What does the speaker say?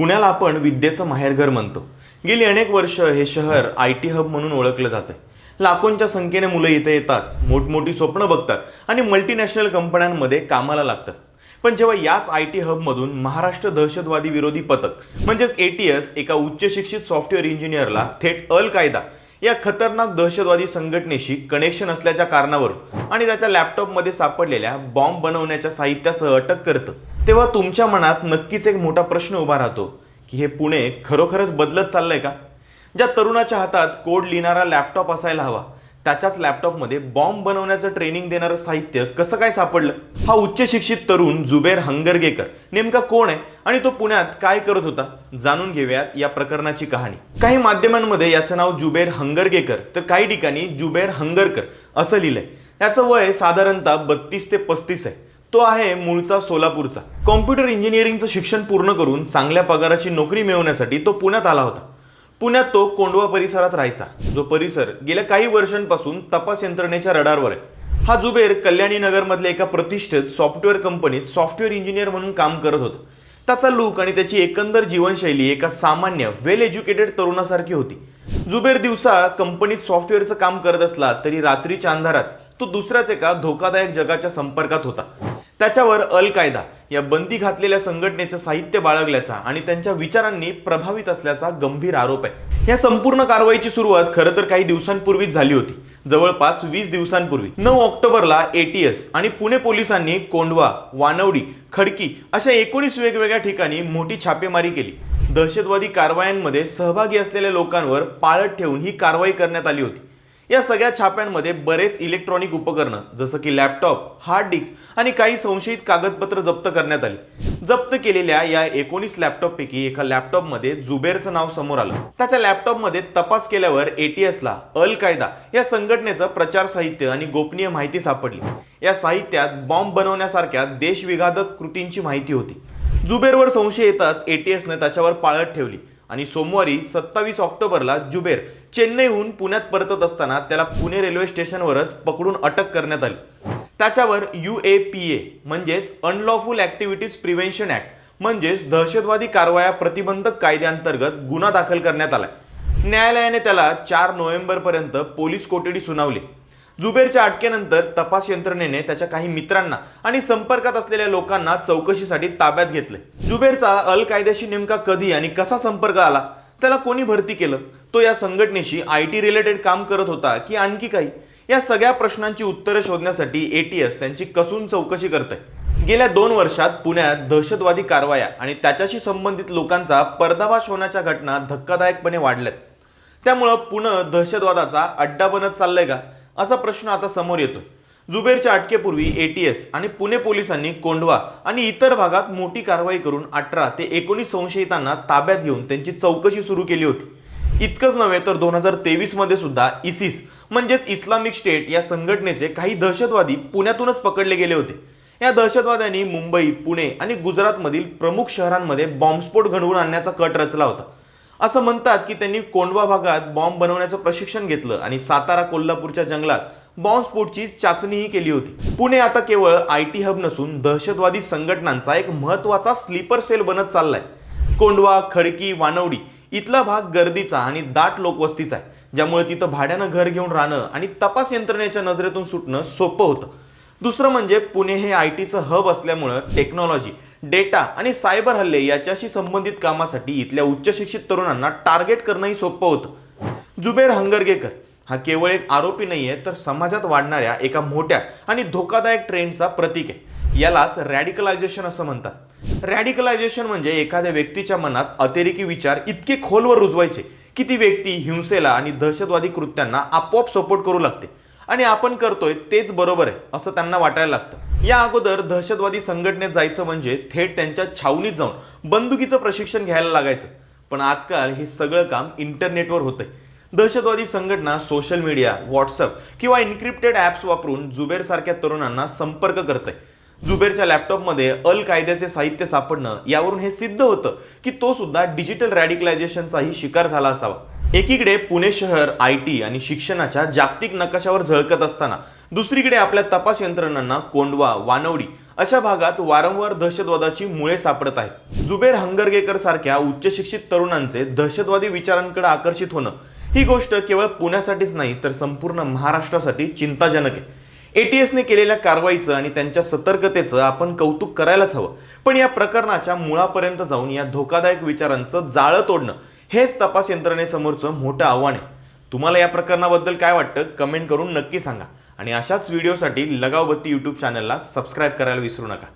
पुण्याला आपण विद्येचं माहेरघर म्हणतो. गेली अनेक वर्ष हे शहर आय टी हब म्हणून ओळखलं जातं लाखोंच्या संख्येने मुलं इथे येतात मोठमोठी स्वप्न बघतात आणि मल्टीनॅशनल कंपन्यांमध्ये कामाला लागतात. पण जेव्हा याच आय टी हबमधून महाराष्ट्र दहशतवादी विरोधी पथक म्हणजेच ए टी एस एका उच्च शिक्षित सॉफ्टवेअर इंजिनियरला थेट अल कायदा या खतरनाक दहशतवादी संघटनेशी कनेक्शन असल्याच्या कारणावरून आणि त्याच्या लॅपटॉपमध्ये सापडलेल्या बॉम्ब बनवण्याच्या साहित्यासह अटक करतं तेव्हा तुमच्या मनात नक्कीच एक मोठा प्रश्न उभा राहतो की हे पुणे खरोखरच बदलत चाललंय का? ज्या तरुणाच्या हातात कोड लिहिणारा लॅपटॉप असायला हवा त्याच्याच लॅपटॉपमध्ये बॉम्ब बनवण्याचं ट्रेनिंग देणारं साहित्य कसं काय सापडलं? हा उच्च शिक्षित तरुण जुबेर हंगरगेकर. नेमका कोण आहे आणि तो पुण्यात काय करत होता? जाणून घेऊयात या प्रकरणाची कहाणी. काही माध्यमांमध्ये याचं नाव जुबेर हंगरगेकर तर काही ठिकाणी जुबेर हंगरकर असं लिहिलंय. याचं वय साधारणतः बत्तीस ते पस्तीस आहे. तो आहे मूळचा सोलापूरचा. कॉम्प्युटर इंजिनिअरिंगचं शिक्षण पूर्ण करून चांगल्या पगाराची नोकरी मिळवण्यासाठी तो पुण्यात आला होता. पुण्यात तो कोंडवा परिसरात राहायचा. जो परिसर गेल्या काही वर्षांपासून तपास यंत्रणेच्या रडारवर आहे. हा जुबेर कल्याणी नगरमधल्या एका प्रतिष्ठित सॉफ्टवेअर कंपनीत सॉफ्टवेअर इंजिनियर म्हणून काम करत होता. त्याचा लूक आणि त्याची एकंदर जीवनशैली एका सामान्य वेल एज्युकेटेड तरुणासारखी होती. जुबेर दिवसा कंपनीत सॉफ्टवेअरचं काम करत असला तरी रात्रीच्या अंधारात तो दुसऱ्याच एका धोकादायक जगाच्या संपर्कात होता. त्याच्यावर अल कायदा या बंदी घातलेल्या संघटनेचं साहित्य बाळगल्याचा आणि त्यांच्या विचारांनी प्रभावित असल्याचा गंभीर आरोप आहे. या संपूर्ण कारवाईची सुरुवात खरं तर काही दिवसांपूर्वीच झाली होती. जवळपास वीस दिवसांपूर्वी. नऊ ऑक्टोबरला एटीएस आणि पुणे पोलिसांनी कोंडवा वानवडी खडकी अशा एकोणीस वेगवेगळ्या ठिकाणी मोठी छापेमारी केली. दहशतवादी कारवायांमध्ये सहभागी असलेल्या लोकांवर पाळत ठेवून ही कारवाई करण्यात आली होती. या सगळ्या छाप्यांमध्ये बरेच इलेक्ट्रॉनिक उपकरणं जसं की लॅपटॉप हार्ड डिस्क आणि काही संशयित कागदपत्र जप्त करण्यात आली. जप्त केलेल्या या एकोणीस लॅपटॉपपैकी एका लॅपटॉपमध्ये जुबेरचं नाव समोर आलं. त्याच्या लॅपटॉपमध्ये तपास केल्यावर एटीएसला अल कायदा या संघटनेचं प्रचार साहित्य आणि गोपनीय माहिती सापडली. या साहित्यात बॉम्ब बनवण्यासारख्या देशविघातक कृतींची माहिती होती. जुबेरवर संशय येताच एटीएसने त्याच्यावर पाळत ठेवली आणि सोमवारी सत्तावीस ऑक्टोबरला जुबेर चेन्नईहून पुण्यात परतत असताना त्याला पुणे रेल्वे स्टेशनवरच पकडून अटक करण्यात आली. त्याच्यावर यू ए पी ए म्हणजेच अनलॉफुल ऍक्टिव्हिटीज प्रिव्हेन्शन ॲक्ट म्हणजेच दहशतवादी कारवाया प्रतिबंधक कायद्याअंतर्गत गुन्हा दाखल करण्यात आलाय. न्यायालयाने त्याला चार नोव्हेंबरपर्यंत पोलीस कोठडी सुनावली. जुबेरच्या अटकेनंतर तपास यंत्रणेने त्याच्या काही मित्रांना आणि संपर्कात असलेल्या लोकांना चौकशीसाठी ताब्यात घेतले. जुबेरचा अल कायद्याशी नेमका कधी आणि कसा संपर्क आला? त्याला कोणी भरती केलं? तो या संघटनेशी आय टी रिलेटेड काम करत होता की आणखी काही? या सगळ्या प्रश्नांची उत्तरं शोधण्यासाठी एटीएस त्यांची कसून चौकशी करत आहे गेल्या दोन वर्षात पुण्यात दहशतवादी कारवाया आणि त्याच्याशी संबंधित लोकांचा पर्दाभास होण्याच्या घटना धक्कादायकपणे वाढल्यात. त्यामुळं पुणे दहशतवादाचा अड्डा बनत चाललंय का? असा प्रश्न आता समोर येतोय. जुबेरच्या अटकेपूर्वी एटीएस आणि पुणे पोलिसांनी कोंडवा आणि इतर भागात मोठी कारवाई करून अठरा ते एकोणीस संशयितांना ताब्यात घेऊन त्यांची चौकशी सुरू केली होती. इतकंच नव्हे तर दोन हजार तेवीसमध्ये सुद्धा इसिस म्हणजेच इस्लामिक स्टेट या संघटनेचे काही दहशतवादी पुण्यातूनच पकडले गेले होते. या दहशतवाद्यांनी मुंबई पुणे आणि गुजरातमधील प्रमुख शहरांमध्ये बॉम्बस्फोट घडवून आणण्याचा कट रचला होता. असं म्हणतात की त्यांनी कोंडवा भागात बॉम्ब बनवण्याचं प्रशिक्षण घेतलं आणि सातारा कोल्हापूरच्या जंगलात बॉम्बस्फोटची चाचणीही केली होती. पुणे आता केवळ आय टी हब नसून दहशतवादी संघटनांचा एक महत्त्वाचा स्लीपर सेल बनत चाललाय. कोंडवा खडकी वानवडी इथला भाग गर्दीचा आणि दाट लोकवस्तीचा आहे ज्यामुळे तिथं भाड्यानं घर घेऊन राहणं आणि तपास यंत्रणेच्या नजरेतून सुटणं सोपं होतं. दुसरं म्हणजे पुणे हे आय टीचं हब असल्यामुळं टेक्नॉलॉजी डेटा आणि सायबर हल्ले याच्याशी संबंधित कामासाठी इथल्या उच्च शिक्षित तरुणांना टार्गेट करणंही सोपं होतं. जुबेर हंगरगेकर हा केवळ एक आरोपी नाही आहे तर समाजात वाढणाऱ्या एका मोठ्या आणि धोकादायक ट्रेंडचा प्रतीक आहे. यालाच रॅडिकलायझेशन असं म्हणतात. रॅडिकलायझेशन म्हणजे एखाद्या व्यक्तीच्या मनात अतिरेकी विचार इतके खोलवर रुजवायचे की ती व्यक्ती हिंसेला आणि दहशतवादी कृत्यांना आपोआप सपोर्ट करू लागते. आणि आपण करतोय तेच बरोबर आहे असं त्यांना वाटायला लागतं. या अगोदर दहशतवादी संघटनेत जायचं म्हणजे थेट त्यांच्या छावणीत जाऊन बंदुकीचं प्रशिक्षण घ्यायला लागायचं. पण आजकाल हे सगळं काम इंटरनेटवर होतंय. दहशतवादी संघटना सोशल मीडिया व्हॉट्सअप किंवा इन्क्रिप्टेड ॲप्स वापरून जुबेरसारख्या तरुणांना संपर्क करते जुबेरच्या लॅपटॉपमध्ये अल कायद्याचे साहित्य सापडणं यावरून हे सिद्ध होतं की तो सुद्धा डिजिटल रॅडिकलायझेशनचाही शिकार झाला असावा. एकीकडे पुणे शहर आय टी आणि शिक्षणाच्या जागतिक नकाशावर झळकत असताना दुसरीकडे आपल्या तपास यंत्रणांना कोंडवा वानवडी अशा भागात वारंवार दहशतवादाची मुळे सापडत आहेत. जुबेर हंगरगेकर सारख्या उच्च शिक्षित तरुणांचे दहशतवादी विचारांकडे आकर्षित होणं ही गोष्ट केवळ पुण्यासाठीच नाही तर संपूर्ण महाराष्ट्रासाठी चिंताजनक आहे. एटीएसने केलेल्या कारवाईचं आणि त्यांच्या सतर्कतेचं आपण कौतुक करायलाच हवं. पण या प्रकरणाच्या मुळापर्यंत जाऊन या धोकादायक विचारांचं जाळं तोडणं हेच तपास यंत्रणेसमोरचं मोठं आव्हान आहे. तुम्हाला या प्रकरणाबद्दल काय वाटतं कमेंट करून नक्की सांगा. आणि अशाच व्हिडिओसाठी लगावबत्ती यूट्यूब चॅनलला सबस्क्राईब करायला विसरू नका.